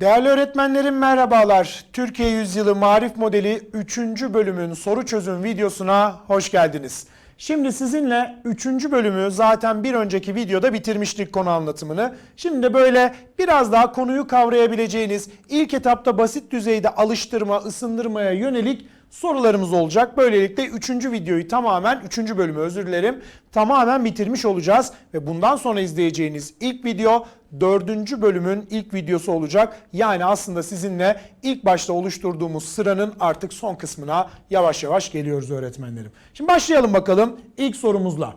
Değerli öğretmenlerim merhabalar. Türkiye Yüzyılı Marif Modeli 3. bölümün soru çözüm videosuna hoş geldiniz. Şimdi sizinle 3. bölümü zaten bir önceki videoda bitirmiştik konu anlatımını. Şimdi de böyle biraz daha konuyu kavrayabileceğiniz ilk etapta basit düzeyde alıştırma, ısındırmaya yönelik sorularımız olacak. Böylelikle 3. videoyu tamamen 3. bölümü özür dilerim tamamen bitirmiş olacağız ve bundan sonra izleyeceğiniz ilk video 4. bölümün ilk videosu olacak. Yani aslında sizinle ilk başta oluşturduğumuz sıranın artık son kısmına yavaş yavaş geliyoruz öğretmenlerim. Şimdi başlayalım bakalım ilk sorumuzla.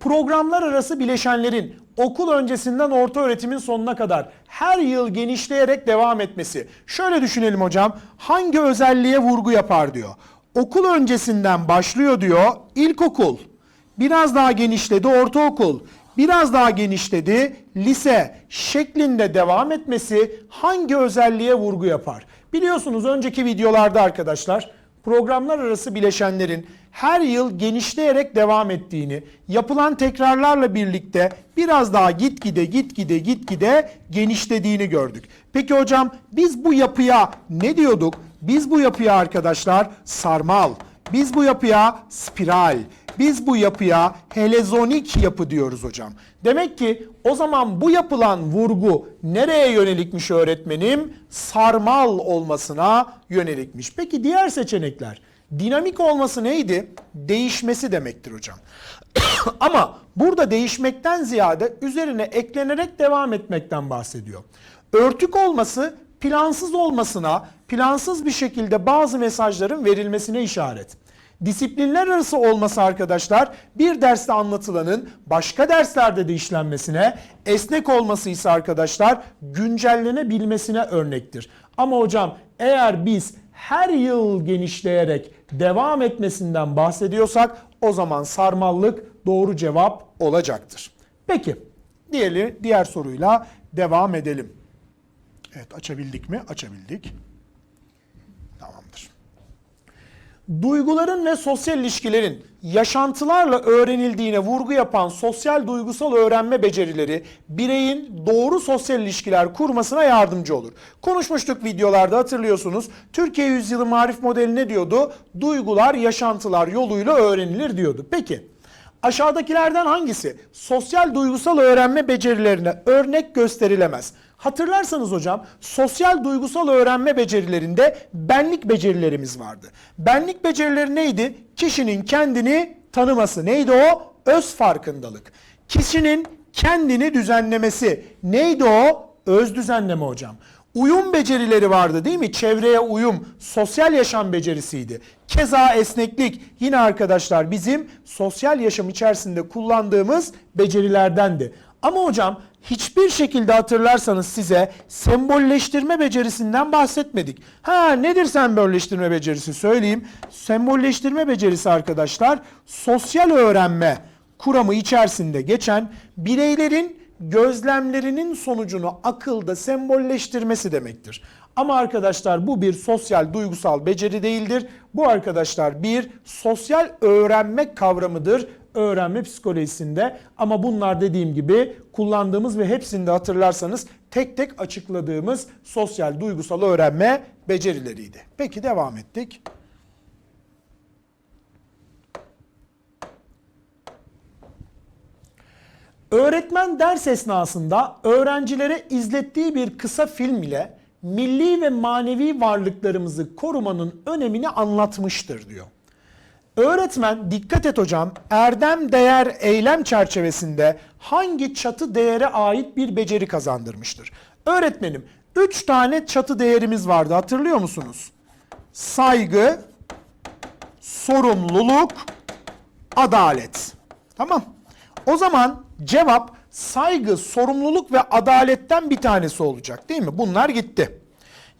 Programlar arası bileşenlerin okul öncesinden orta öğretimin sonuna kadar her yıl genişleyerek devam etmesi. Şöyle düşünelim hocam. Hangi özelliğe vurgu yapar diyor. Okul öncesinden başlıyor diyor. İlkokul. Biraz daha genişledi ortaokul. Biraz daha genişledi lise şeklinde devam etmesi hangi özelliğe vurgu yapar? Biliyorsunuz önceki videolarda arkadaşlar programlar arası bileşenlerin her yıl genişleyerek devam ettiğini, yapılan tekrarlarla birlikte biraz daha gitgide gitgide gitgide genişlediğini gördük. Peki hocam biz bu yapıya ne diyorduk? Biz bu yapıya arkadaşlar sarmal, biz bu yapıya spiral, biz bu yapıya helezonik yapı diyoruz hocam. Demek ki o zaman bu yapılan vurgu nereye yönelikmiş öğretmenim? Sarmal olmasına yönelikmiş. Peki diğer seçenekler? Dinamik olması neydi? Değişmesi demektir hocam. Ama burada değişmekten ziyade üzerine eklenerek devam etmekten bahsediyor. Örtük olması plansız olmasına, plansız bir şekilde bazı mesajların verilmesine işaret. Disiplinler arası olması arkadaşlar bir derste anlatılanın başka derslerde de işlenmesine, esnek olması ise arkadaşlar güncellenebilmesine örnektir. Ama hocam eğer biz her yıl genişleyerek devam etmesinden bahsediyorsak o zaman sarmallık doğru cevap olacaktır. Peki diğeri diğer soruyla devam edelim. Evet açabildik mi? Açabildik. Duyguların ve sosyal ilişkilerin yaşantılarla öğrenildiğine vurgu yapan sosyal duygusal öğrenme becerileri bireyin doğru sosyal ilişkiler kurmasına yardımcı olur. Konuşmuştuk videolarda hatırlıyorsunuz. Türkiye Yüzyılı Marif Modeli ne diyordu? Duygular yaşantılar yoluyla öğrenilir diyordu. Peki aşağıdakilerden hangisi sosyal duygusal öğrenme becerilerine örnek gösterilemez? Hatırlarsanız hocam sosyal duygusal öğrenme becerilerinde benlik becerilerimiz vardı. Benlik becerileri neydi? Kişinin kendini tanıması. Neydi o? Öz farkındalık. Kişinin kendini düzenlemesi. Neydi o? Öz düzenleme hocam. Uyum becerileri vardı değil mi? Çevreye uyum, sosyal yaşam becerisiydi. Keza esneklik yine arkadaşlar bizim sosyal yaşam içerisinde kullandığımız becerilerdendi. Ama hocam hiçbir şekilde hatırlarsanız size sembolleştirme becerisinden bahsetmedik. Ha nedir sembolleştirme becerisi söyleyeyim. Sembolleştirme becerisi arkadaşlar sosyal öğrenme kuramı içerisinde geçen bireylerin gözlemlerinin sonucunu akılda sembolleştirmesi demektir. Ama arkadaşlar bu bir sosyal duygusal beceri değildir. Bu arkadaşlar bir sosyal öğrenme kavramıdır öğrenme psikolojisinde. Ama bunlar dediğim gibi kullandığımız ve hepsinde hatırlarsanız tek tek açıkladığımız sosyal duygusal öğrenme becerileriydi. Peki devam ettik. Öğretmen ders esnasında öğrencilere izlettiği bir kısa film ile milli ve manevi varlıklarımızı korumanın önemini anlatmıştır diyor. Öğretmen dikkat et hocam erdem değer eylem çerçevesinde hangi çatı değere ait bir beceri kazandırmıştır? Öğretmenim 3 tane çatı değerimiz vardı hatırlıyor musunuz? Saygı, sorumluluk, adalet. Tamam. O zaman cevap saygı, sorumluluk ve adaletten bir tanesi olacak değil mi? Bunlar gitti.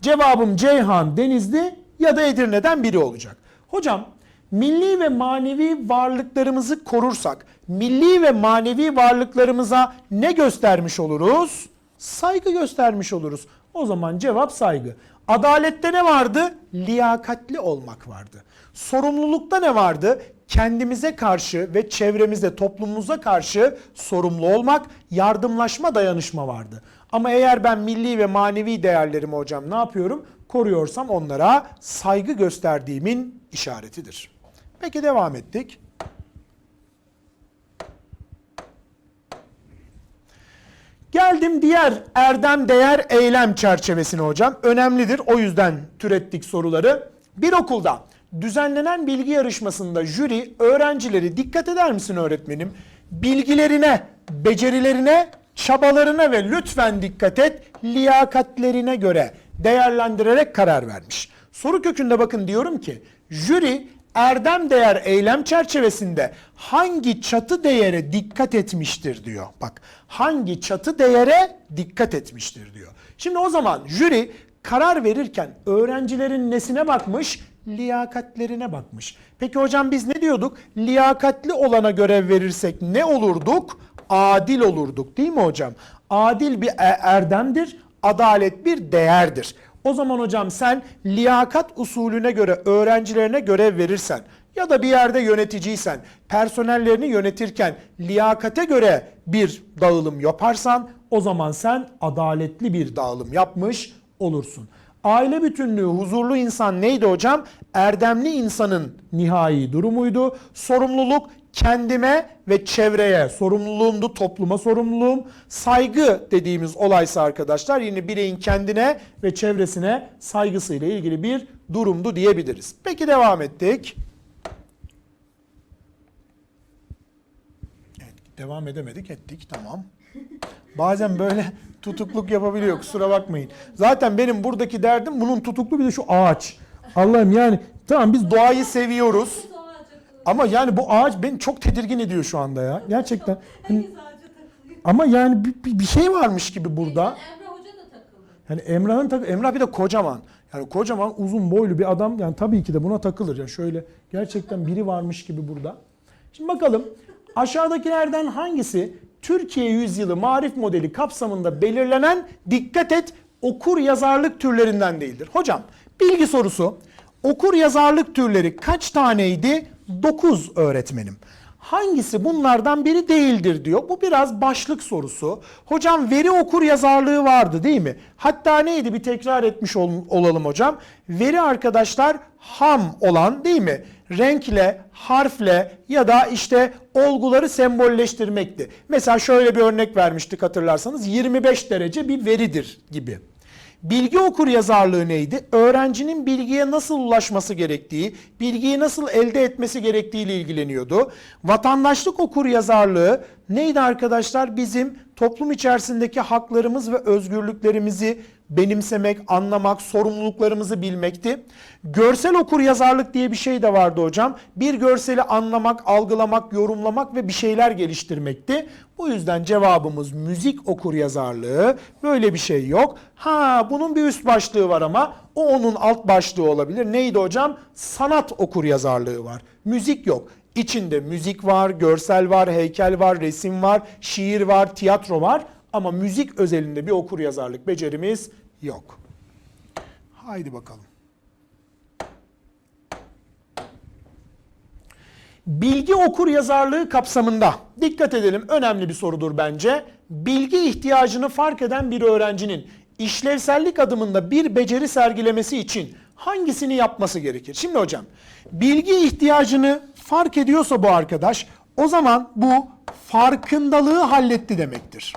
Cevabım Ceyhan, Denizli ya da Edirne'den biri olacak. Hocam milli ve manevi varlıklarımızı korursak, milli ve manevi varlıklarımıza ne göstermiş oluruz? Saygı göstermiş oluruz. O zaman cevap saygı. Adalette ne vardı? Liyakatli olmak vardı. Sorumlulukta ne vardı? Kendimize karşı ve çevremize, toplumumuza karşı sorumlu olmak, yardımlaşma, dayanışma vardı. Ama eğer ben milli ve manevi değerlerimi hocam ne yapıyorum? Koruyorsam onlara saygı gösterdiğimin işaretidir. Peki devam ettik. Geldim diğer erdem değer eylem çerçevesine hocam. Önemlidir o yüzden türettik soruları. Bir okulda düzenlenen bilgi yarışmasında jüri öğrencileri dikkat eder misin öğretmenim? Bilgilerine, becerilerine, çabalarına ve lütfen dikkat et liyakatlerine göre değerlendirerek karar vermiş. Soru kökünde bakın diyorum ki jüri erdem değer eylem çerçevesinde hangi çatı değere dikkat etmiştir diyor. Bak hangi çatı değere dikkat etmiştir diyor. Şimdi o zaman jüri karar verirken öğrencilerin nesine bakmış? Liyakatlerine bakmış. Peki hocam biz ne diyorduk? Liyakatli olana görev verirsek ne olurduk? Adil olurduk değil mi hocam? Adil bir e- erdemdir, adalet bir değerdir. O zaman hocam sen liyakat usulüne göre öğrencilerine görev verirsen ya da bir yerde yöneticiysen, personellerini yönetirken liyakate göre bir dağılım yaparsan o zaman sen adaletli bir dağılım yapmış olursun. Aile bütünlüğü, huzurlu insan neydi hocam? Erdemli insanın nihai durumuydu. Sorumluluk kendime ve çevreye sorumluluğumdu, topluma sorumluluğum. Saygı dediğimiz olaysa arkadaşlar yine bireyin kendine ve çevresine saygısıyla ilgili bir durumdu diyebiliriz. Peki devam ettik. Evet, devam edemedik, ettik tamam. Bazen böyle tutukluk yapabiliyor kusura bakmayın. Zaten benim buradaki derdim bunun tutuklu bir de şu ağaç. Allah'ım yani tamam biz doğayı seviyoruz. Ama yani bu ağaç beni çok tedirgin ediyor şu anda ya. Gerçekten. Hani- ama yani bir, bir- şey varmış gibi burada. Yani Emrah'ın tak Emrah bir de kocaman. Yani kocaman uzun boylu bir adam yani tabii ki de buna takılır. Yani şöyle gerçekten biri varmış gibi burada. Şimdi bakalım aşağıdakilerden hangisi Türkiye Yüzyılı Marif Modeli kapsamında belirlenen dikkat et okur yazarlık türlerinden değildir. Hocam bilgi sorusu. Okur yazarlık türleri kaç taneydi? 9 öğretmenim. Hangisi bunlardan biri değildir diyor. Bu biraz başlık sorusu. Hocam veri okur yazarlığı vardı değil mi? Hatta neydi bir tekrar etmiş ol- olalım hocam. Veri arkadaşlar ham olan değil mi? Renkle, harfle ya da işte olguları sembolleştirmekti. Mesela şöyle bir örnek vermiştik hatırlarsanız 25 derece bir veridir gibi. Bilgi okur yazarlığı neydi? Öğrencinin bilgiye nasıl ulaşması gerektiği, bilgiyi nasıl elde etmesi gerektiği ile ilgileniyordu. Vatandaşlık okur yazarlığı neydi arkadaşlar? Bizim toplum içerisindeki haklarımız ve özgürlüklerimizi benimsemek, anlamak, sorumluluklarımızı bilmekti. Görsel okur yazarlık diye bir şey de vardı hocam. Bir görseli anlamak, algılamak, yorumlamak ve bir şeyler geliştirmekti. Bu yüzden cevabımız müzik okur yazarlığı. Böyle bir şey yok. Ha bunun bir üst başlığı var ama o onun alt başlığı olabilir. Neydi hocam? Sanat okur yazarlığı var. Müzik yok. İçinde müzik var, görsel var, heykel var, resim var, şiir var, tiyatro var ama müzik özelinde bir okur yazarlık becerimiz yok. Haydi bakalım. Bilgi okur yazarlığı kapsamında dikkat edelim önemli bir sorudur bence. Bilgi ihtiyacını fark eden bir öğrencinin işlevsellik adımında bir beceri sergilemesi için hangisini yapması gerekir? Şimdi hocam bilgi ihtiyacını fark ediyorsa bu arkadaş o zaman bu farkındalığı halletti demektir.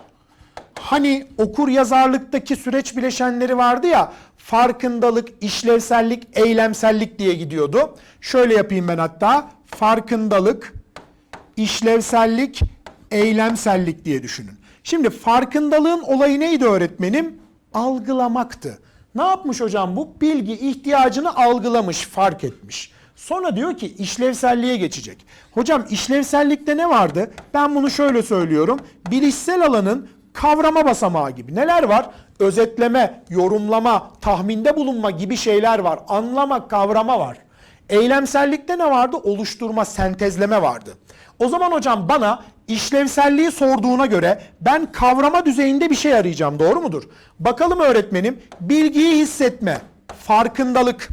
Hani okur yazarlıktaki süreç bileşenleri vardı ya farkındalık, işlevsellik, eylemsellik diye gidiyordu. Şöyle yapayım ben hatta farkındalık, işlevsellik, eylemsellik diye düşünün. Şimdi farkındalığın olayı neydi öğretmenim? Algılamaktı. Ne yapmış hocam bu? Bilgi ihtiyacını algılamış, fark etmiş. Sonra diyor ki işlevselliğe geçecek. Hocam işlevsellikte ne vardı? Ben bunu şöyle söylüyorum. Bilişsel alanın kavrama basamağı gibi. Neler var? Özetleme, yorumlama, tahminde bulunma gibi şeyler var. Anlama, kavrama var. Eylemsellikte ne vardı? Oluşturma, sentezleme vardı. O zaman hocam bana işlevselliği sorduğuna göre ben kavrama düzeyinde bir şey arayacağım. Doğru mudur? Bakalım öğretmenim. Bilgiyi hissetme, farkındalık,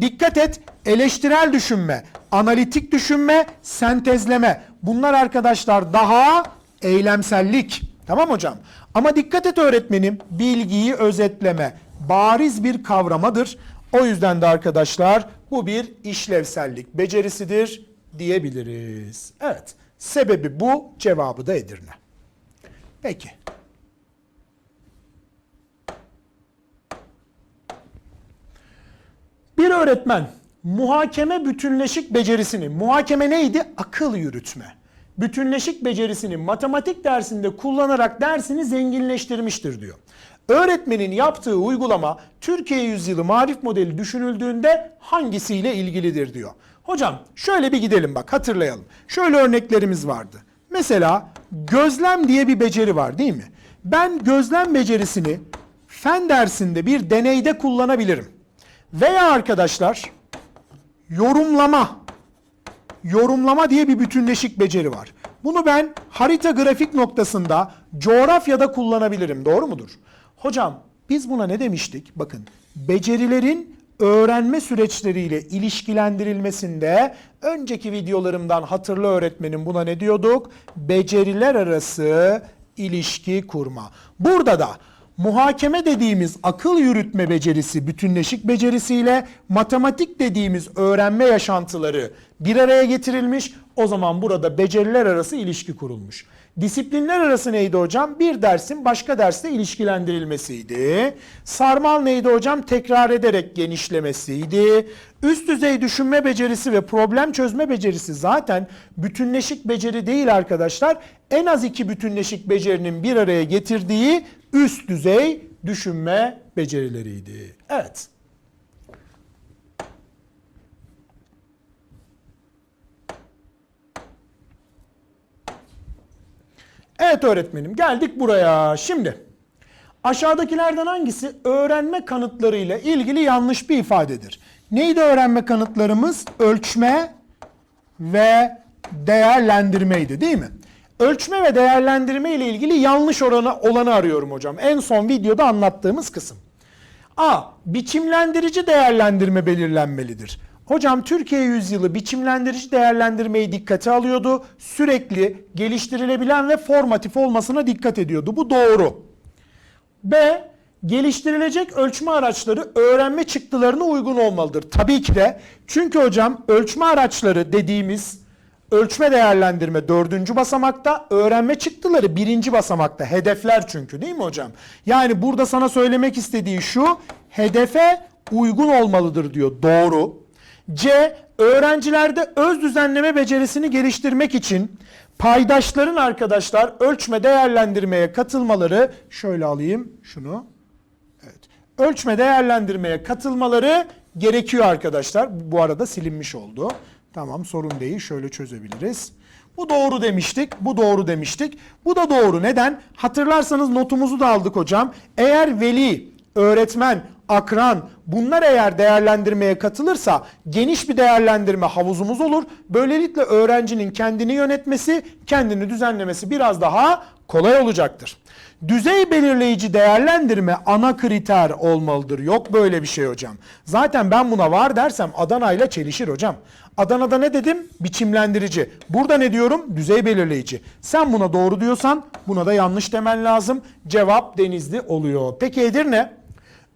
Dikkat et eleştirel düşünme, analitik düşünme, sentezleme. Bunlar arkadaşlar daha eylemsellik. Tamam hocam? Ama dikkat et öğretmenim bilgiyi özetleme bariz bir kavramadır. O yüzden de arkadaşlar bu bir işlevsellik becerisidir diyebiliriz. Evet sebebi bu cevabı da Edirne. Peki. Bir öğretmen muhakeme bütünleşik becerisini, muhakeme neydi? Akıl yürütme. Bütünleşik becerisini matematik dersinde kullanarak dersini zenginleştirmiştir diyor. Öğretmenin yaptığı uygulama Türkiye yüzyılı marif modeli düşünüldüğünde hangisiyle ilgilidir diyor. Hocam şöyle bir gidelim bak hatırlayalım. Şöyle örneklerimiz vardı. Mesela gözlem diye bir beceri var değil mi? Ben gözlem becerisini fen dersinde bir deneyde kullanabilirim. Veya arkadaşlar yorumlama yorumlama diye bir bütünleşik beceri var. Bunu ben harita grafik noktasında coğrafyada kullanabilirim. Doğru mudur? Hocam biz buna ne demiştik? Bakın becerilerin öğrenme süreçleriyle ilişkilendirilmesinde önceki videolarımdan hatırlı öğretmenim buna ne diyorduk? Beceriler arası ilişki kurma. Burada da Muhakeme dediğimiz akıl yürütme becerisi bütünleşik becerisiyle matematik dediğimiz öğrenme yaşantıları bir araya getirilmiş. O zaman burada beceriler arası ilişki kurulmuş. Disiplinler arası neydi hocam? Bir dersin başka derste ilişkilendirilmesiydi. Sarmal neydi hocam? Tekrar ederek genişlemesiydi. Üst düzey düşünme becerisi ve problem çözme becerisi zaten bütünleşik beceri değil arkadaşlar. En az iki bütünleşik becerinin bir araya getirdiği üst düzey düşünme becerileriydi. Evet. Evet öğretmenim geldik buraya. Şimdi aşağıdakilerden hangisi öğrenme kanıtlarıyla ilgili yanlış bir ifadedir? Neydi öğrenme kanıtlarımız? Ölçme ve değerlendirmeydi değil mi? Ölçme ve değerlendirme ile ilgili yanlış oranı olanı arıyorum hocam. En son videoda anlattığımız kısım. A. Biçimlendirici değerlendirme belirlenmelidir. Hocam Türkiye yüzyılı biçimlendirici değerlendirmeyi dikkate alıyordu. Sürekli geliştirilebilen ve formatif olmasına dikkat ediyordu. Bu doğru. B. Geliştirilecek ölçme araçları öğrenme çıktılarına uygun olmalıdır. Tabii ki de. Çünkü hocam ölçme araçları dediğimiz ölçme değerlendirme dördüncü basamakta, öğrenme çıktıları birinci basamakta. Hedefler çünkü değil mi hocam? Yani burada sana söylemek istediği şu, hedefe uygun olmalıdır diyor. Doğru. C. Öğrencilerde öz düzenleme becerisini geliştirmek için paydaşların arkadaşlar ölçme değerlendirmeye katılmaları şöyle alayım şunu. Evet. Ölçme değerlendirmeye katılmaları gerekiyor arkadaşlar. Bu arada silinmiş oldu. Tamam sorun değil. Şöyle çözebiliriz. Bu doğru demiştik. Bu doğru demiştik. Bu da doğru. Neden? Hatırlarsanız notumuzu da aldık hocam. Eğer veli, öğretmen, akran bunlar eğer değerlendirmeye katılırsa geniş bir değerlendirme havuzumuz olur. Böylelikle öğrencinin kendini yönetmesi, kendini düzenlemesi biraz daha kolay olacaktır. Düzey belirleyici değerlendirme ana kriter olmalıdır. Yok böyle bir şey hocam. Zaten ben buna var dersem Adana ile çelişir hocam. Adana'da ne dedim? Biçimlendirici. Burada ne diyorum? Düzey belirleyici. Sen buna doğru diyorsan buna da yanlış demen lazım. Cevap Denizli oluyor. Peki Edirne?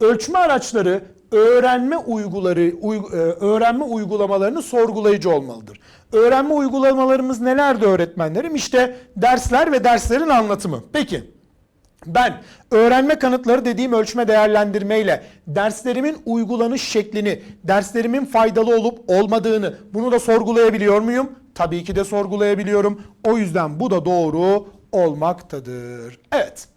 Ölçme araçları öğrenme uyguları uy- e, öğrenme uygulamalarını sorgulayıcı olmalıdır. Öğrenme uygulamalarımız nelerdi öğretmenlerim? İşte dersler ve derslerin anlatımı. Peki ben öğrenme kanıtları dediğim ölçme değerlendirmeyle derslerimin uygulanış şeklini, derslerimin faydalı olup olmadığını bunu da sorgulayabiliyor muyum? Tabii ki de sorgulayabiliyorum. O yüzden bu da doğru olmaktadır. Evet.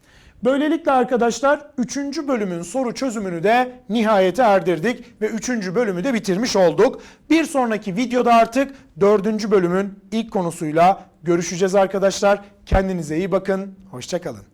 Böylelikle arkadaşlar 3. bölümün soru çözümünü de nihayete erdirdik ve 3. bölümü de bitirmiş olduk. Bir sonraki videoda artık 4. bölümün ilk konusuyla görüşeceğiz arkadaşlar. Kendinize iyi bakın. Hoşçakalın.